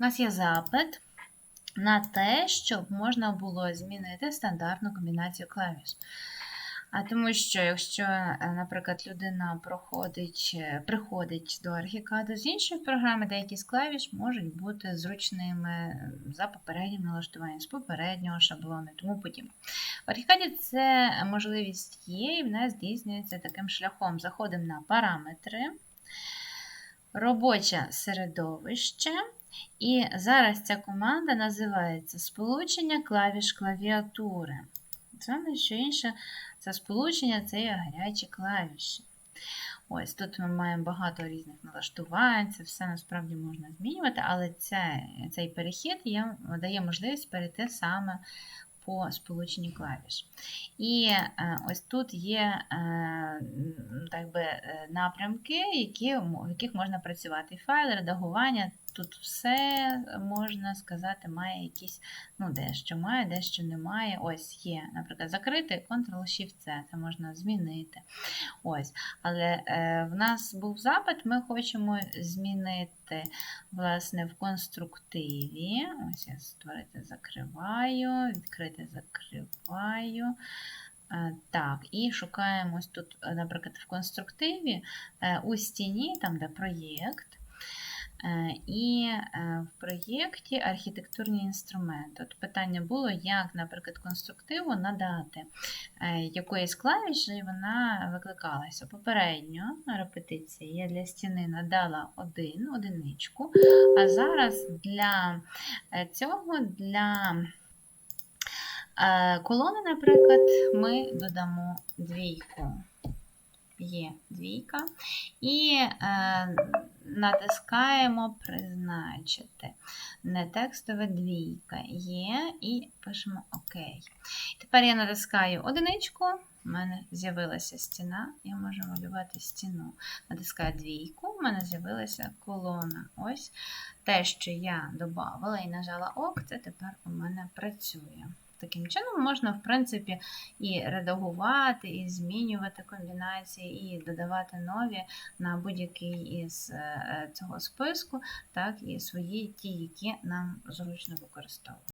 У нас є запит на те, щоб можна було змінити стандартну комбінацію клавіш. А тому що, якщо, е, наприклад, людина проходить, е, приходить до архікаду з іншої програми, деякі з клавіш можуть бути зручними за попереднім налаштуванням, з попереднього шаблону і тому подібне. В архікаді це можливість є, і вона здійснюється таким шляхом. Заходимо на параметри, робоче середовище. І зараз ця команда називається сполучення клавіш клавіатури. Це не що інше, це сполучення, це є гарячі клавіші. Ось тут ми маємо багато різних налаштувань, це все насправді можна змінювати, але це, цей перехід є, дає можливість перейти саме по сполученню клавіш. І е, ось тут є е, так би, е, напрямки, які, в яких можна працювати. Файли, редагування. Тут все можна сказати, має якісь, ну, дещо має, дещо немає. Ось є, наприклад, закритий Ctrl-Shift-C, це можна змінити. Ось. Але е, в нас був запит, ми хочемо змінити власне, в конструктиві. Ось я створити закриваю, відкрити закриваю. Е, Так, і шукаємо тут, наприклад, в конструктиві е, у стіні, там де проєкт. Е, І е, в проєкті архітектурні інструменти. От питання було, як, наприклад, конструктиву надати е, якоїсь клавіші, вона викликалася. Попередньо репетиції я для стіни надала один, одиничку, а зараз для цього, для колони, наприклад, ми додамо двійку. Є двійка. І е, натискаємо призначити. Не текстове двійка є, і пишемо ОК. Тепер я натискаю одиничку, в мене з'явилася стіна, я можу малювати стіну. Натискаю двійку, в мене з'явилася колона. Ось те, що я додавала і нажала ОК, це тепер у мене працює. Таким чином можна, в принципі, і редагувати, і змінювати комбінації, і додавати нові на будь-який із е, цього списку, так і свої ті, які нам зручно використовувати.